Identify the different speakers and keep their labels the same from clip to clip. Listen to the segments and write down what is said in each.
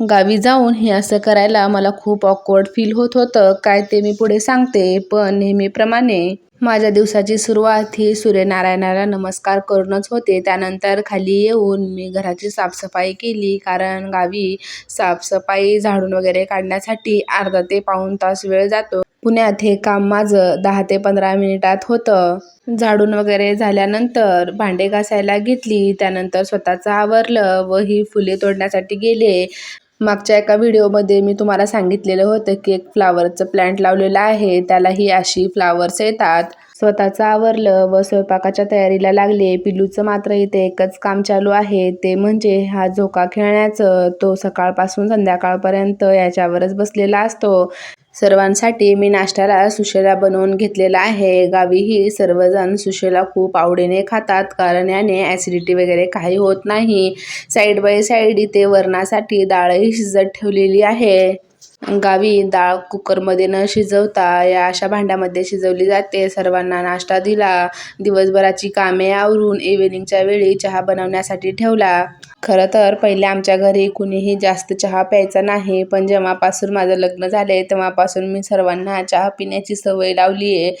Speaker 1: गावी जाऊन हे असं करायला मला खूप ऑकवर्ड फील होत होतं. काय ते मी पुढे सांगते पण नेहमीप्रमाणे माझ्या दिवसाची सुरुवात ही सूर्यनारायणाला नमस्कार करूनच होते. त्यानंतर खाली येऊन मी घराची साफसफाई केली कारण गावी साफसफाई झाडून वगैरे काढण्यासाठी अर्धा ते पाऊण तास वेळ जातो. पुण्यात हे काम माझं दहा ते पंधरा मिनिटात होतं. झाडून वगैरे झाल्यानंतर भांडे घासायला घेतली त्यानंतर स्वतःचं आवरलं व ही फुले तोडण्यासाठी गेले. मागच्या एका व्हिडिओमध्ये मी तुम्हाला सांगितलेलं होतं की एक फ्लावरचं प्लॅन्ट लावलेलं आहे त्यालाही अशी फ्लावर्स येतात. स्वतःचं आवरलं व स्वयंपाकाच्या तयारीला लागले पिल्लूचं मात्र इथे एकच काम चालू आहे ते म्हणजे हा झोका खेळण्याचं. तो सकाळपासून संध्याकाळपर्यंत याच्यावरच बसलेला असतो. सर्वांसाठी मी नाश्त्याला सुशेला बनवून घेतलेला आहे. गावीही सर्वजण सुशेला खूप आवडीने खातात कारण याने ॲसिडिटी वगैरे काही होत नाही. साईड बाय साईड इथे वरणासाठी डाळही शिजत ठेवलेली आहे. गावी डाळ कुकरमध्ये न शिजवता या अशा भांड्यामध्ये शिजवली जाते. सर्वांना नाश्ता दिला. दिवसभराची कामे आवरून इव्हिनिंगच्या वेळी चहा बनवण्यासाठी ठेवला. खरं तर पहिले आमच्या घरी कुणीही जास्त चहा प्यायचा नाही पण जेव्हापासून माझं लग्न झाले तेव्हापासून मी सर्वांना चहा पिण्याची सवय लावली आहे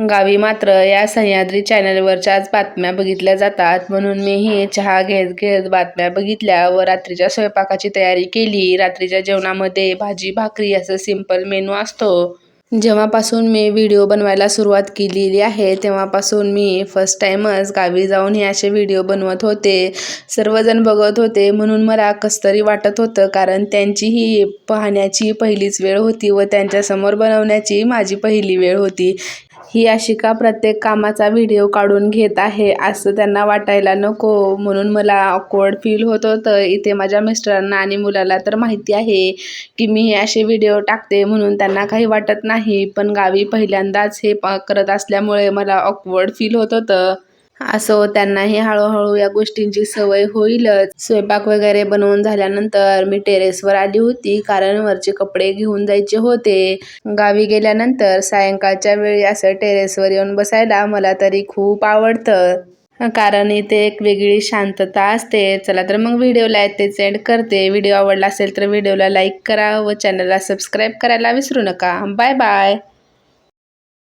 Speaker 1: गावी मात्र या सह्याद्री चॅनलवरच्याच बातम्या बघितल्या जातात. म्हणून मीही चहा घेत घेत बातम्या बघितल्या व रात्रीच्या स्वयंपाकाची तयारी केली. रात्रीच्या जेवणामध्ये भाजी भाकरी असं सिंपल मेनू असतो. जेव्हापासून मी व्हिडिओ बनवायला सुरुवात केलेली आहे तेव्हापासून मी फर्स्ट टाईमच गावी जाऊन हे असे व्हिडिओ बनवत होते. सर्वजण बघत होते म्हणून मला कसतरी वाटत होतं कारण त्यांची ही पाहण्याची पहिलीच वेळ होती व त्यांच्यासमोर बनवण्याची माझी पहिली वेळ होती. ही आशिका प्रत्येक कामाचा व्हिडिओ काढून घेत आहे. असं त्यांना वाटायला नको. म्हणून मला ऑकवर्ड फील होत होतं. इथे माझ्या मिस्टरांना आणि मुलाला तर माहिती आहे की मी हे असे व्हिडिओ टाकते म्हणून त्यांना काही वाटत नाही. पण गावी पहिल्यांदाच हे करत असल्यामुळे मला ऑकवर्ड फील होत होतं. असो त्यांनाही हळूहळू या गोष्टींची सवय होईलच. स्वयंपाक वगैरे बनवून झाल्यानंतर मी टेरेसवर आली होती कारण वरचे कपडे घेऊन जायचे होते. गावी गेल्यानंतर सायंकाळच्या वेळी असं टेरेसवर येऊन बसायला मला तरी खूप आवडतं. कारण इथे एक वेगळी शांतता असते. चला तर मग व्हिडिओला येते सेंड करते. व्हिडिओ आवडला असेल तर व्हिडिओला लाईक करा व चॅनलला सबस्क्राईब करायला विसरू नका. Bye bye